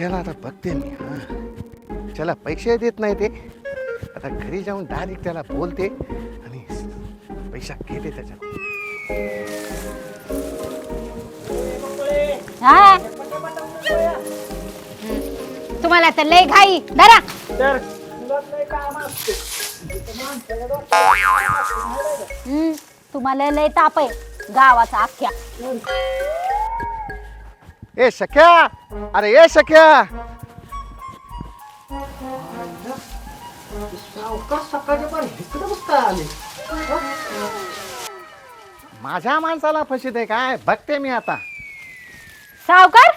त्याला आता बघते मी हां. त्याला पैसे देत नाही ते आता घरी जाऊन डायरेक्ट त्याला बोलते आणि पैसा घेते त्याच्या हा. तुम्हाला तर लय घाई. धरा. हम्म, तुम्हाला लय ताप आहे. गावाचा अख्ख्या. ए सख्या! अरे ए सख्या! सावकाश सकाळच्या पण इकडे काय आले. माझ्या माणसाला फशीत आहे काय? बघते मी आता. सावकार?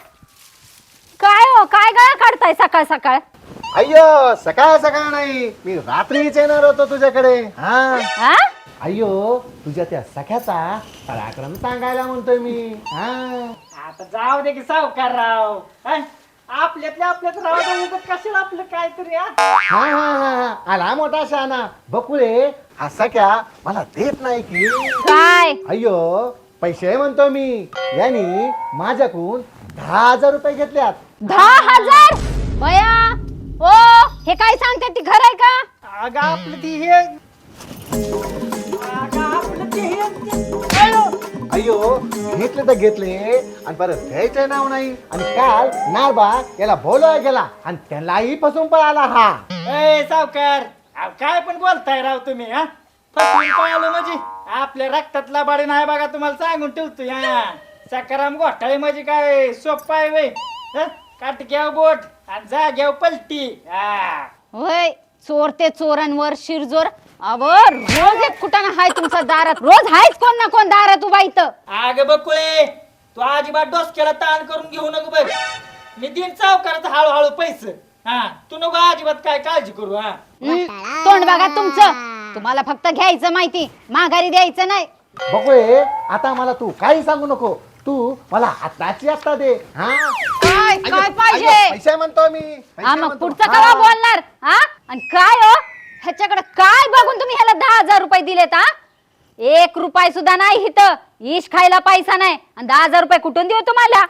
काय हो? काय गळा काढताय सकाळ सकाळ? अय्यो सकाळ सकाळ नाही. मी रात्रीच येणार होतो तुझ्याकडे. हा. हा? अय्यो तुझ्या त्या सख्याचा पराक्रम सांगायला म्हणतोय मी. हा. आता जाऊ दे की सावकार राव हं? आपल्यातल्या आपल्यात राव उगत कशाला आपलं काहीतरी हा? हा हा हा हा. आला मोठा शहाणा. बकुळे हा सख्या मला देत नाही की. काय? अय्यो पैसे म्हणतो मी. यांनी माझ्याकडून दहा हजार रुपये घेतल्यात. दहा हजार? बया ओ हे काय सांगते ती खरं आहे का? अगं आपलं ती हे अगं आपलं ते हे अयो! अय्यो घेतले तर घेतले आणि परत द्यायचं नाव नाही. आणि काल नारबा याला बोलवाय गेला आणि त्यालाही फसून पळाला हा. ए सावकार अहो, काय पण बोलताय राव तुम्ही हा? फसवून पळालो म्हणजे? आपल्या रक्तातला बाडी नाही बघा तुम्हाला सांगून ठेवतो हा. सकाराम घोटाळे म्हणजे काय? सोप्पा आहे वय. काटक्याव बोट आणि जाग्याव पलटी हा. होय चोर ते चोरांवर शिरजोर. अव रोज एक कुठाना हाय तुमच्या दारात. रोज हायच कोण ना कोण दारात उभा इथं. आग बकुळे तू अजिबात डोसक्याला ताण करून घेऊ नको बघ. मी दिन चावकारच हळूहळू पैसे. हा तू नको अजिबात काय काळजी करू हा. तोंड बघा तुमचं. तुम्हाला फक्त घ्यायचं माहिती माघारी द्यायचं नाही. बघूये आता मला तू काही सांगू नको. तू मला आताची आत्ता दे हा. काय काय पाहिजे? पैसे म्हणतो मी पैसे हा मग म्हणतो. पुढचं हा. कवा बोलणार? हा? आणि काय हो? ह्याच्याकडे काय बघून तुम्ही ह्याला दहा हजार रुपये दिलेत हा? एक रुपये सुद्धा नाही इथं. इश खायला पैसा नाही. आणि दहा हजार रुपये कुठून देऊ तुम्हाला?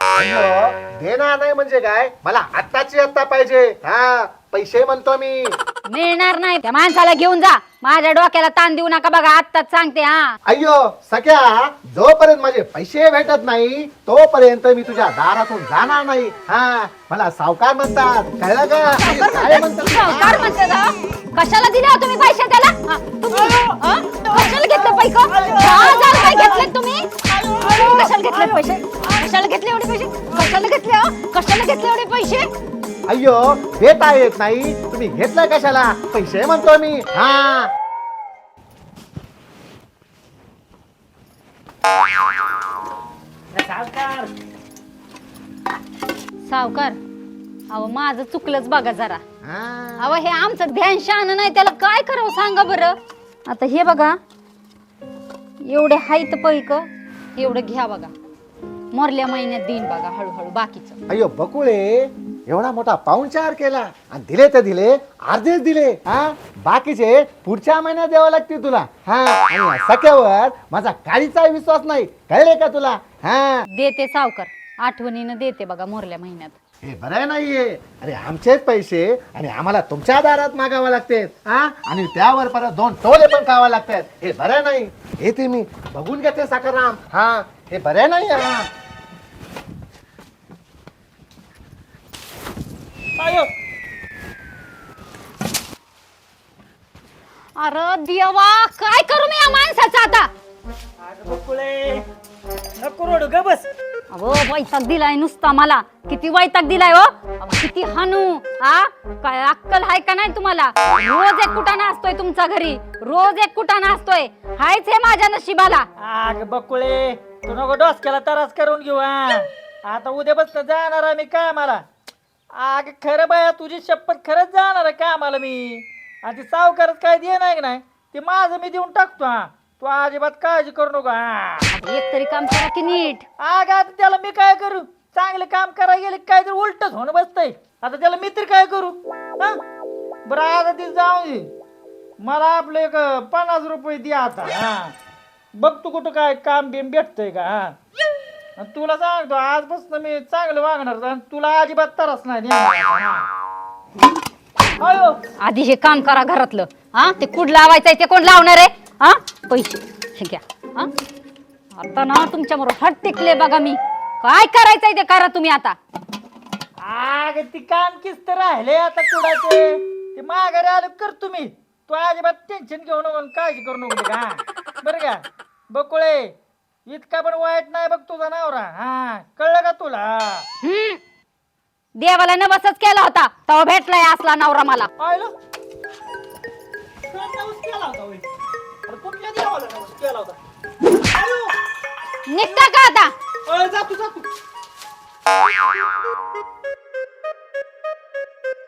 देणार नाही म्हणजे काय? मला आत्ताची आत्ता पाहिजे. हा पैसे म्हणतो मी. मिळणार नाही. त्या माणसाला घेऊन जा. माझ्या डोक्याला ताण देऊ नका बघा. आत्ताच सांगते हा. अय्यो सख्या जोपर्यंत माझे पैसे भेटत नाही तोपर्यंत मी तुझ्या दारातून जाणार नाही. हा मला सावकार म्हणतात. कळलं का? काय म्हणतात? सावकार म्हणते का? कशाला दिले हो तुम्ही पैसे त्याला? हा, तुम्ही हा? कशाला घेतले पैसे? दहा हजार रुपये घेतले तुम्ही? कशाला घेतले पैसे? कशाला घेतले एवढे पैसे? कशाला घेतले हो? कशाला घेतले एवढे पैसे? अय्यो देता येत नाही. तुम्ही घेतलं कशाला? पैसे म्हणतो मी. हा. सावकार. सावकार अहो माझं चुकलंच बघा जरा. हा. अहो हे आमचं ध्यान शान नाही त्याला काय करावं सांगा बरं? आता हे बघा. एवढे हायत पैक एवढं घ्या बघा. मोरल्या महिन्यात देईन बघा हळूहळू बाकीचं. अय्यो बकुळे एवढा मोठा पाहुणचार केला. आणि दिले तर दिले अर्धेच दिले हा? बाकीचे पुढच्या महिन्यात द्यावं लागतील तुला हा? आणि या सख्यावर माझा काळीचा विश्वास नाही. कळले का तुला हा? देते सावकार. आठवणीनं देते बघा मोरल्या महिन्यात. हे बरं नाहीये. अरे आमचेच पैसे आणि आम्हाला तुमच्या दारात मागावं लागते हा? आणि त्यावर परत दोन टोले पण खावा लागतात. हे बरं नाही. हे ते मी. बघून घेते साखरराम हा? हे बरं नाही हा? अरे देवा काय करू मी या माणसाचं आता? बकुळे नको रोड ग बस. अहो वैताग दिलाय नुसता मला. किती वैताग दिलाय हो. अहो, किती हानू हा? काय अक्कल हाय का नाही तुम्हाला? रोज एक कुटाणा असतोय तुमच्या घरी? रोज एक कुटाणा असतोय हायच हे माझ्या नशिबाला. आग बकुळे तू नको डोसक्याला तरास करून घेऊ हा. आता उद्या बस जाणार मी कामाला. आग खरं बाया तुझी शपथ खरंच जाणार आहे कामाला मी? आणि ती सावकारच काय दे नाही नाही? ते माझं मी देऊन टाकतो हा. तू अजिबात काळजी करू नको हा. एक तरी काम करा की नीट. आग आता त्याला मी काय करू? चांगले काम करायला गेले काय तर उलटच होणं बसतंय. आता त्याला मी तरी काय करू? हा? बरं आता ते जाऊ दे. मला आपलं एक पन्नास रुपये द्या आता हा. बघ तू कुठं काय काम बिम भेटतंय का हा. आणि तुला सांगतो आजपासून मी चांगलं वागणार आणि तुला अजिबात त्रास नाही देणार. अयो. आधी हे काम करा घरातलं. हा ते कुड लावायचंय ते कोण लावणार आहे? हा? पैसे. हे घ्या. हा? आता ना तुमच्या बरोबर हट टिकले बघा मी. काय करायचंय ते करा तुम्ही आता. आग ती काम किस्त राहिले आता कुडाचे ते माघारी आलं कर तुम्ही. तू अजिबात टेन्शन घेऊ नको आणि काळजी करू नको का बरं का? बकुळे. इतका पण वाईट नाही बघ तुझा नवरा. हा कळलं का तुला? हम्म. देवाला नवसच केला होता तेव्हा भेटलाय असला नवरा मला. पाहिलं? तुला नवस केला होता होय. अरे कुठल्या देवाला नवस केला होता? निघता का आता? अरे जा तू जा तू